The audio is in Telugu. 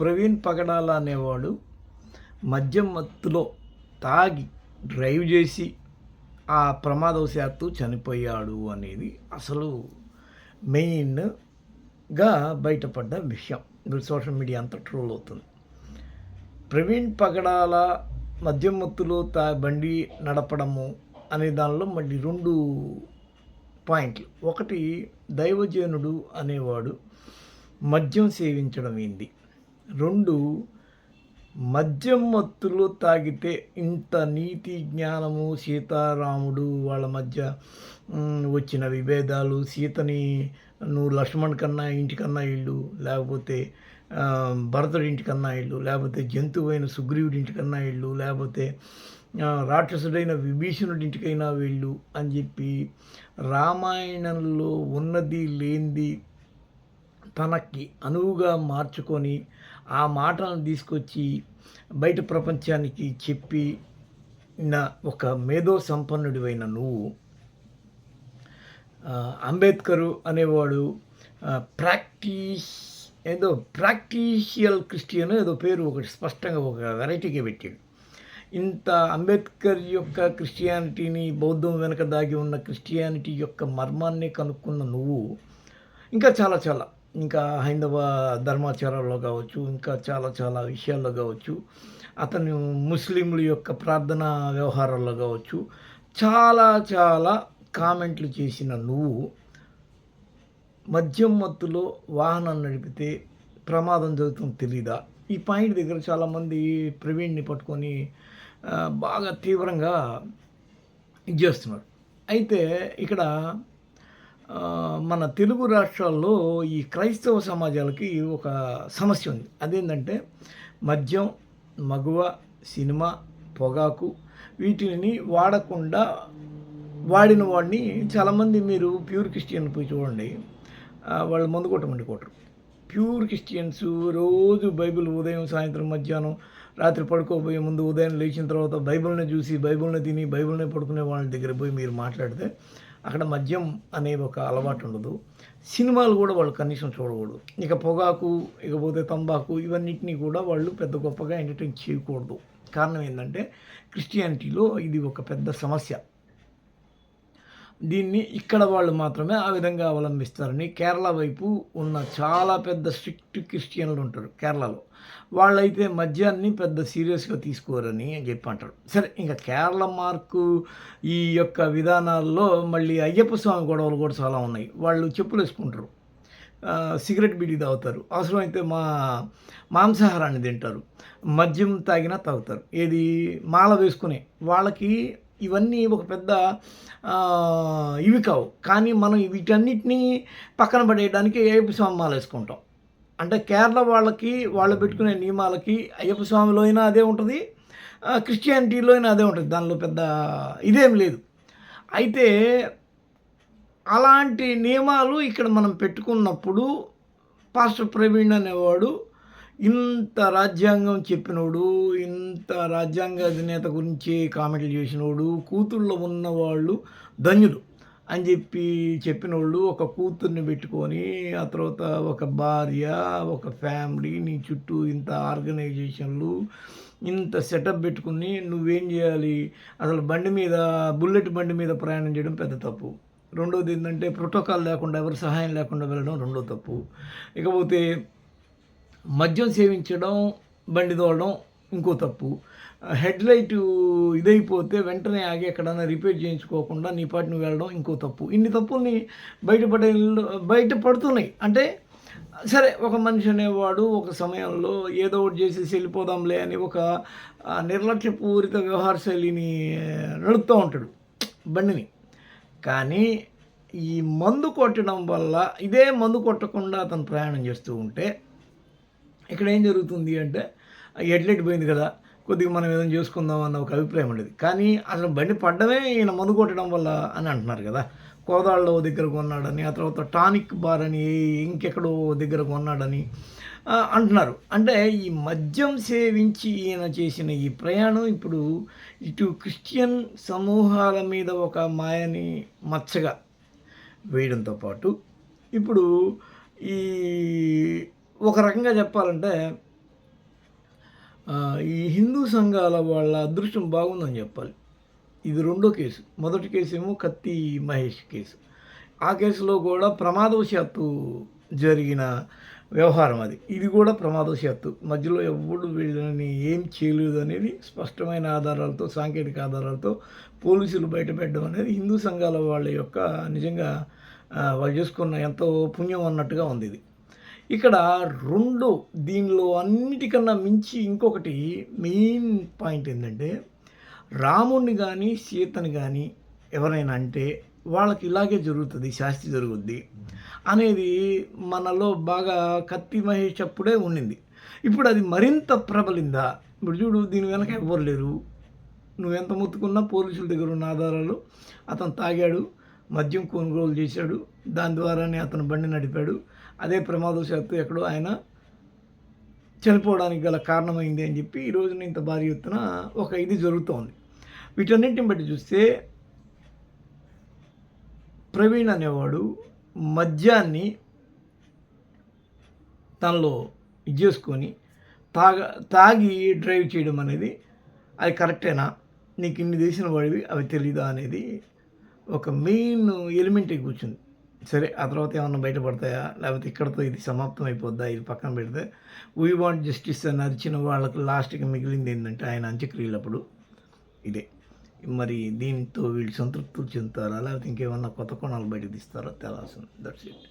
ప్రవీణ్ పగడాల అనేవాడు మద్యం మత్తులో తాగి డ్రైవ్ చేసి ఆ ప్రమాదవశాత్తు చనిపోయాడు అనేది అసలు మెయిన్గా బయటపడ్డ విషయం. ఇప్పుడు సోషల్ మీడియా అంతా ట్రోల్ అవుతుంది. ప్రవీణ్ పగడాల మద్యం మత్తులో తా బండి నడపడము అనే దానిలో మళ్ళీ రెండు పాయింట్లు. ఒకటి దైవజనుడు అనేవాడు మద్యం సేవించడం ఏంది? రెండు మద్యం మత్తులో తాగితే ఇంత నీతి జ్ఞానము సీతారాముడు వాళ్ళ మధ్య వచ్చిన విభేదాలు సీతని నువ్వు లక్ష్మణ్ కన్నా ఇంటికన్నా ఇల్లు లేకపోతే భరతుడి ఇంటికన్నా ఇల్లు లేకపోతే జంతువైన సుగ్రీవుడి ఇంటికన్నా ఇల్లు లేకపోతే రాక్షసుడైన విభీషణుడి ఇంటికైనా వెళ్ళు అని చెప్పి రామాయణంలో ఉన్నది లేనిది తనకి అనువుగా మార్చుకొని ఆ మాటలను తీసుకొచ్చి బయట ప్రపంచానికి చెప్పి నా ఒక మేధో సంపన్నుడివైన నువ్వు అంబేద్కరు అనేవాడు ప్రాక్టీస్ ఏదో ప్రాక్టీషియల్ క్రిస్టియన్ ఏదో పేరు ఒకటి స్పష్టంగా ఒక వెరైటీగా పెట్టాడు. ఇంత అంబేద్కర్ యొక్క క్రిస్టియానిటీని బౌద్ధం వెనుక దాగి ఉన్న క్రిస్టియానిటీ యొక్క మర్మాన్ని కనుక్కున్న నువ్వు ఇంకా చాలా చాలా ఇంకా హైందవ ధర్మాచారాల్లో కావచ్చు ఇంకా చాలా చాలా విషయాల్లో కావచ్చు అతను ముస్లింల యొక్క ప్రార్థన వ్యవహారాల్లో కావచ్చు చాలా చాలా కామెంట్లు చేసిన నువ్వు మద్యం మత్తులో వాహనం నడిపితే ప్రమాదం జరుగుతుంది తెలీదా? ఈ పాయింట్ దగ్గర చాలామంది ప్రవీణ్ని పట్టుకొని బాగా తీవ్రంగా ఇది చేస్తున్నారు. అయితే ఇక్కడ మన తెలుగు రాష్ట్రాల్లో ఈ క్రైస్తవ సమాజాలకి ఒక సమస్య ఉంది. అదేంటంటే మద్యం మగువ సినిమా పొగాకు వీటిని వాడకుండా వాడిన వాడిని చాలామంది మీరు ప్యూర్ క్రిస్టియన్ పోయి చూడండి. వాళ్ళు మందు కొట్టమండి కొట్టరు ప్యూర్ క్రిస్టియన్స్ రోజు బైబిల్ ఉదయం సాయంత్రం మధ్యాహ్నం రాత్రి పడుకోబోయే ముందు ఉదయం లేచిన తర్వాత బైబిల్ని చూసి బైబిల్ని తిని బైబిల్ని పడుకునే వాళ్ళ దగ్గర పోయి మీరు మాట్లాడితే అక్కడ మద్యం అనేది ఒక అలవాటు ఉండదు. సినిమాలు కూడా వాళ్ళు కనీసం చూడకూడదు. ఇక పొగాకు ఇకపోతే తంబాకు ఇవన్నిటిని కూడా వాళ్ళు పెద్ద గొప్పగా ఎంటర్టైన్ చేయకూడదు. కారణం ఏంటంటే క్రిస్టియానిటీలో ఇది ఒక పెద్ద సమస్య. దీన్ని ఇక్కడ వాళ్ళు మాత్రమే ఆ విధంగా అవలంబిస్తారని కేరళ వైపు ఉన్న చాలా పెద్ద స్ట్రిక్ట్ క్రిస్టియన్లు ఉంటారు కేరళలో. వాళ్ళైతే మద్యాన్ని పెద్ద సీరియస్గా తీసుకోరని అని చెప్పి అంటారు సరే ఇంకా కేరళ మార్కు ఈ యొక్క విధానాల్లో మళ్ళీ అయ్యప్ప స్వామి గొడవలు కూడా చాలా ఉన్నాయి. వాళ్ళు చెప్పులు వేసుకుంటారు. సిగరెట్ బీడీ తాగుతారు. అవసరమైతే మా మాంసాహారాన్ని తింటారు. మద్యం తాగినా తాగుతారు. ఏది? మాల వేసుకునే వాళ్ళకి ఇవన్నీ ఒక పెద్ద ఇవి కావు. కానీ మనం వీటన్నిటినీ పక్కన పడేయడానికి అయ్యప్ప స్వామి మాల వేసుకుంటాం. అంటే కేరళ వాళ్ళకి వాళ్ళు పెట్టుకునే నియమాలకి అయ్యప్ప స్వామిలో అయినా అదే ఉంటుంది క్రిస్టియానిటీలో అయినా అదే ఉంటుంది. దానిలో పెద్ద ఇదేం లేదు. అయితే అలాంటి నియమాలు ఇక్కడ మనం పెట్టుకున్నప్పుడు పాస్టర్ ప్రవీణ్ అనేవాడు ఇంత రాజ్యాంగం చెప్పినోడు ఇంత రాజ్యాంగ అధినేత గురించి కామెంట్లు చేసినోడు కూతుళ్ళో ఉన్నవాళ్ళు ధన్యులు అని చెప్పి చెప్పినోళ్ళు ఒక కూతుర్ని పెట్టుకొని ఆ తర్వాత ఒక భార్య ఒక ఫ్యామిలీ నీ చుట్టూ ఇంత ఆర్గనైజేషన్లు ఇంత సెటప్ పెట్టుకుని నువ్వేం చేయాలి? అసలు బండి మీద బుల్లెట్ బండి మీద ప్రయాణం చేయడం పెద్ద తప్పు. రెండోది ఏంటంటే ప్రోటోకాల్ లేకుండా ఎవరి సహాయం లేకుండా వెళ్ళడం రెండో తప్పు. ఇకపోతే మద్యం సేవించడం బండి తోలడం ఇంకో తప్పు. హెడ్ లైట్ ఇదైపోతే వెంటనే ఆగి ఎక్కడైనా రిపేర్ చేయించుకోకుండా నీ పాటి నువ్వు వెళ్ళడం ఇంకో తప్పు. ఇన్ని తప్పుల్ని బయటపడే బయటపడుతున్నాయి అంటే సరే ఒక మనిషి అనేవాడు ఒక సమయంలో ఏదో ఒకటి చేసేసి వెళ్ళిపోదాంలే అని ఒక నిర్లక్ష్యపూరిత వ్యవహార శైలిని నడుపుతూ ఉంటాడు బండిని. కానీ ఈ మందు కొట్టడం వల్ల ఇదే మందు కొట్టకుండా అతను ప్రయాణం చేస్తూ ఉంటే ఇక్కడ ఏం జరుగుతుంది అంటే ఎట్లెట్ పోయింది కదా కొద్దిగా మనం ఏదైనా చేసుకుందాం అన్న ఒక అభిప్రాయం ఉండేది. కానీ అసలు బండి పడ్డమే ఈయన మందు కొట్టడం వల్ల అని అంటున్నారు కదా. కోదాళ్ళలో దగ్గర కొన్నాడని ఆ తర్వాత టానిక్ బార్ అని ఇంకెక్కడో దగ్గర కొన్నాడని అంటున్నారు. అంటే ఈ మద్యం సేవించి ఈయన చేసిన ఈ ప్రయాణం ఇప్పుడు ఇటు క్రిస్టియన్ సమూహాల మీద ఒక మాయని మచ్చగా వేయడంతో పాటు ఇప్పుడు ఈ ఒక రకంగా చెప్పాలంటే ఈ హిందూ సంఘాల వాళ్ళ అదృష్టం బాగుందని చెప్పాలి. ఇది రెండో కేసు. మొదటి కేసు ఏమో కత్తి మహేష్ కేసు. ఆ కేసులో కూడా ప్రమాదవశాత్తు జరిగిన వ్యవహారం అది. ఇది కూడా ప్రమాదవశాత్తు. మధ్యలో ఎవడు వీళ్ళని ఏం చేయలేదు అనేది స్పష్టమైన ఆధారాలతో సాంకేతిక ఆధారాలతో పోలీసులు బయటపెట్టడం అనేది హిందూ సంఘాల వాళ్ళ యొక్క నిజంగా వాళ్ళు చేసుకున్న ఎంతో పుణ్యం అన్నట్టుగా ఉంది ఇది. ఇక్కడ రెండు దీనిలో అన్నిటికన్నా మించి ఇంకొకటి మెయిన్ పాయింట్ ఏంటంటే రాముణ్ణి కానీ సీతని కానీ ఎవరైనా అంటే వాళ్ళకి ఇలాగే జరుగుతుంది శాస్తి జరుగుద్ది అనేది మనలో బాగా కత్తి మహేష్ అప్పుడే ఉండింది ఇప్పుడు అది మరింత ప్రబలిందా? ఇప్పుడు చూడు దీని వెనక ఎవ్వరు లేరు. నువ్వెంత ముత్తుకున్నా పోలీసుల దగ్గర ఉన్న ఆధారాలు అతను తాగాడు మద్యం కొనుగోలు చేశాడు దాని ద్వారానే అతను బండి నడిపాడు అదే ప్రమాదవశాత్తు ఎక్కడో ఆయన చనిపోవడానికి గల కారణమైంది అని చెప్పి ఈ రోజున ఇంత భారీ ఎత్తున ఒక ఇది జరుగుతోంది. వీటన్నింటిని బట్టి చూస్తే ప్రవీణ్ అనేవాడు మద్యాన్ని తనలో ఇది చేసుకొని తాగ తాగి డ్రైవ్ చేయడం అనేది అది కరెక్టేనా? నీకు ఇన్ని చేసిన వాడివి అవి తెలీదా అనేది ఒక మెయిన్ ఎలిమెంట్ కూర్చుంది. సరే ఆ తర్వాత ఏమన్నా బయటపడతాయా? లేకపోతే ఇక్కడతో ఇది సమాప్తం అయిపోద్దా? ఇది పక్కన పెడితే వీ వాంట్ జస్టిస్ అని అరిచిన వాళ్ళకి లాస్ట్కి మిగిలింది ఏంటంటే ఆయన అంత్యక్రియలప్పుడు ఇదే. మరి దీంతో వీళ్ళు సంతృప్తులు చెందుతారా? లేకపోతే ఇంకేమన్నా కొత్త కోణాలు బయటకు తీస్తారో? తెలాల్సింది దట్స్ ఇట్